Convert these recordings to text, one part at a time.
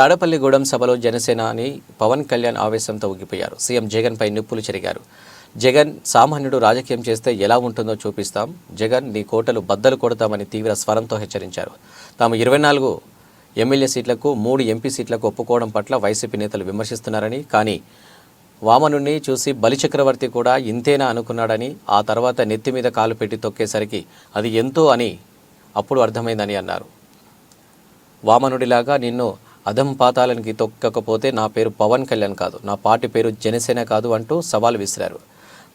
తాడపల్లిగూడెం సభలో జనసేనాని పవన్ కళ్యాణ్ ఆవేశంతో ఊగిపోయారు సీఎం జగన్పై నిప్పులు చెరిగారు. జగన్ సామాన్యుడు రాజకీయం చేస్తే ఎలా ఉంటుందో చూపిస్తాం. జగన్ నీ కోటలు బద్దలు కొడతామని తీవ్ర స్వరంతో హెచ్చరించారు. తాము ఇరవై నాలుగు ఎమ్మెల్యే సీట్లకు మూడు ఎంపీ సీట్లకు ఒప్పుకోవడం పట్ల వైసీపీ నేతలు విమర్శిస్తున్నారని కానీ వామనుణ్ణి చూసి బలిచక్రవర్తి కూడా ఇంతేనా అనుకున్నాడని ఆ తర్వాత నెత్తి మీద కాలు పెట్టి తొక్కేసరికి అది ఎంతో అని అప్పుడు అర్థమైందని అన్నారు. వామనుడిలాగా నిన్ను అధం పాతాలనికి తొక్కకపోతే నా పేరు పవన్ కళ్యాణ్ కాదు. నా పార్టీ పేరు జనసేన కాదు అంటూ సవాల్ విసిరారు.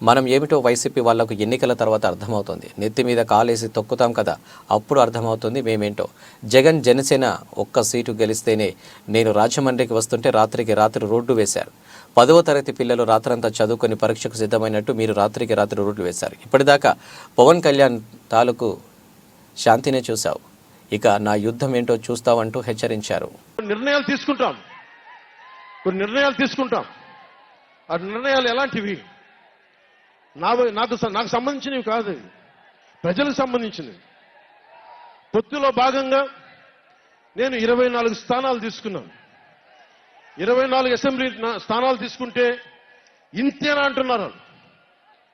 మనం ఏమిటో వైసీపీ వాళ్ళకు ఎన్నికల తర్వాత అర్థమవుతుంది. నెత్తి మీద కాలేసి తొక్కుతాం కదా అప్పుడు అర్థమవుతుంది మేమేంటో. జగన్ జనసేన ఒక్క సీటు గెలిస్తేనే నేను రాజమండ్రికి వస్తుంటే రాత్రికి రాత్రి రోడ్డు వేశారు. పదవ తరగతి పిల్లలు రాత్రంతా చదువుకొని పరీక్షకు సిద్ధమైనట్టు మీరు రాత్రికి రాత్రి రోడ్లు వేశారు. ఇప్పటిదాకా పవన్ కళ్యాణ్ తాలూకు శాంతినే చూశావు. ఇక నా యుద్ధం ఏంటో చూస్తావంటూ హెచ్చరించారు. కొన్ని నిర్ణయాలు తీసుకుంటాం. కొన్ని నిర్ణయాలు తీసుకుంటాం. ఆ నిర్ణయాలు ఎలాంటివి? నా నాకు నాకు సంబంధించినవి కాదు. ప్రజలకు సంబంధించినవి. పొత్తులో భాగంగా నేను ఇరవై నాలుగు స్థానాలు తీసుకున్నాను. ఇరవై నాలుగు అసెంబ్లీ స్థానాలు తీసుకుంటే ఇంతేనా అంటున్నారు.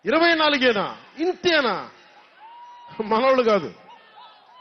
ఇరవై నాలుగేనా? ఇంతేనా? మనవాళ్ళు కాదు.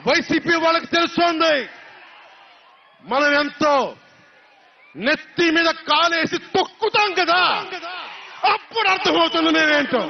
వైసీపీ వాళ్ళకి తెలుస్తోంది. మనం ఎంతో నెత్తి మీద కాలేసి తొక్కుతాం కదా. అప్పుడు అర్థమవుతుంది నేనేంటో